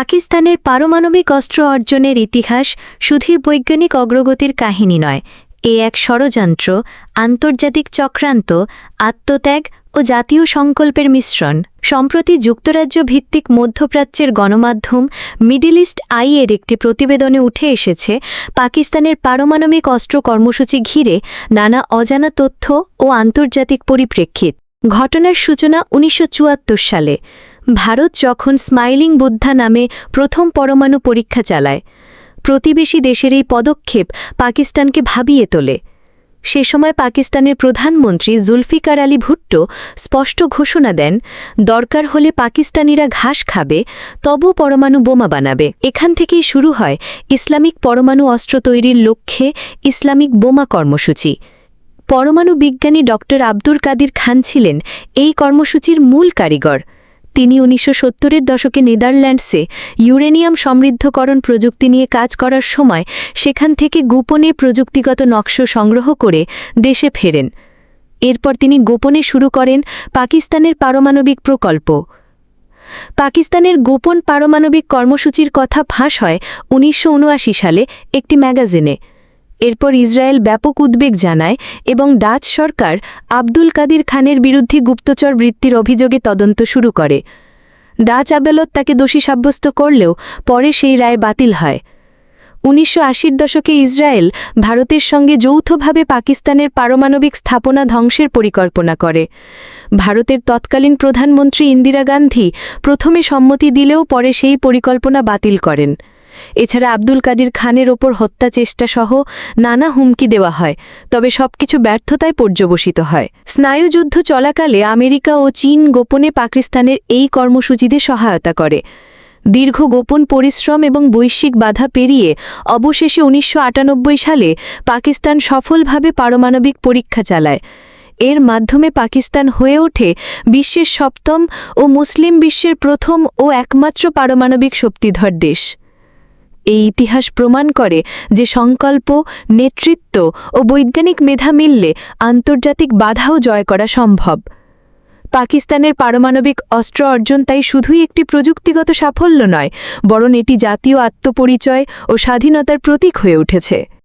পাকিস্তানের পারমাণবিক অস্ত্র অর্জনের ইতিহাস শুধুই বৈজ্ঞানিক অগ্রগতির কাহিনী নয়। এ এক ষড়যন্ত্র, আন্তর্জাতিক চক্রান্ত, আত্মত্যাগ ও জাতীয় সংকল্পের মিশ্রণ। সম্প্রতি যুক্তরাজ্য ভিত্তিক মধ্যপ্রাচ্যের গণমাধ্যম মিডিল ইস্ট আই এর একটি প্রতিবেদনে উঠে এসেছে, পাকিস্তানের পারমাণবিক অস্ত্র কর্মসূচি ঘিরে নানা অজানা তথ্য ও আন্তর্জাতিক পরিপ্রেক্ষিত। ঘটনার সূচনা উনিশশো চুয়াত্তর সালে। ভারত যখন স্মাইলিং বুদ্ধা নামে প্রথম পরমাণু পরীক্ষা চালায়, প্রতিবেশী দেশের এই পদক্ষেপ পাকিস্তানকে ভাবিয়ে তোলে। সে সময় পাকিস্তানের প্রধানমন্ত্রী জুলফিকার আলী ভুট্টো স্পষ্ট ঘোষণা দেন, দরকার হলে পাকিস্তানিরা ঘাস খাবে, তবু পরমাণু বোমা বানাবে। এখান থেকেই শুরু হয় ইসলামিক পরমাণু অস্ত্র তৈরির লক্ষ্যে ইসলামিক বোমা কর্মসূচি। পরমাণু বিজ্ঞানী ডক্টর আব্দুল কাদির খান ছিলেন এই কর্মসূচির মূল কারিগর। তিনি উনিশশো সত্তরের দশকে নেদারল্যান্ডসে ইউরেনিয়াম সমৃদ্ধকরণ প্রযুক্তি নিয়ে কাজ করার সময় সেখান থেকে গোপনে প্রযুক্তিগত নকশ সংগ্রহ করে দেশে ফেরেন। এরপর তিনি গোপনে শুরু করেন পাকিস্তানের পারমাণবিক প্রকল্প। পাকিস্তানের গোপন পারমাণবিক কর্মসূচির কথা ফাঁস হয় উনিশশো উনআশি সালে একটি ম্যাগাজিনে। এরপর ইসরায়েল ব্যাপক উদ্বেগ জানায় এবং ডাচ সরকার আব্দুল কাদির খানের বিরুদ্ধে গুপ্তচর বৃত্তির অভিযোগে তদন্ত শুরু করে। ডাচ আদালত তাকে দোষী সাব্যস্ত করলেও পরে সেই রায় বাতিল হয়। উনিশশো আশির দশকে ইসরায়েল ভারতের সঙ্গে যৌথভাবে পাকিস্তানের পারমাণবিক স্থাপনা ধ্বংসের পরিকল্পনা করে। ভারতের তৎকালীন প্রধানমন্ত্রী ইন্দিরা গান্ধী প্রথমে সম্মতি দিলেও পরে সেই পরিকল্পনা বাতিল করেন। এছাড়া আব্দুল কাদির খানের ওপর হত্যা চেষ্টা সহ নানা হুমকি দেওয়া হয়, তবে সবকিছু ব্যর্থতায় পর্যবসিত হয়। স্নায়ুযুদ্ধ চলাকালে আমেরিকা ও চীন গোপনে পাকিস্তানের এই কর্মসূচিতে সহায়তা করে। দীর্ঘ গোপন পরিশ্রম এবং বৈশ্বিক বাধা পেরিয়ে অবশেষে উনিশশো আটানব্বই সালে পাকিস্তান সফলভাবে পারমাণবিক পরীক্ষা চালায়। এর মাধ্যমে পাকিস্তান হয়ে ওঠে বিশ্বের সপ্তম ও মুসলিম বিশ্বের প্রথম ও একমাত্র পারমাণবিক শক্তিধর দেশ। এই ইতিহাস প্রমাণ করে যে সংকল্প, নেতৃত্ব ও বৈজ্ঞানিক মেধা মিললে আন্তর্জাতিক বাধাও জয় করা সম্ভব। পাকিস্তানের পারমাণবিক অস্ত্র অর্জন তাই শুধুই একটি প্রযুক্তিগত সাফল্য নয়, বরং এটি জাতীয় আত্মপরিচয় ও স্বাধীনতার প্রতীক হয়ে উঠেছে।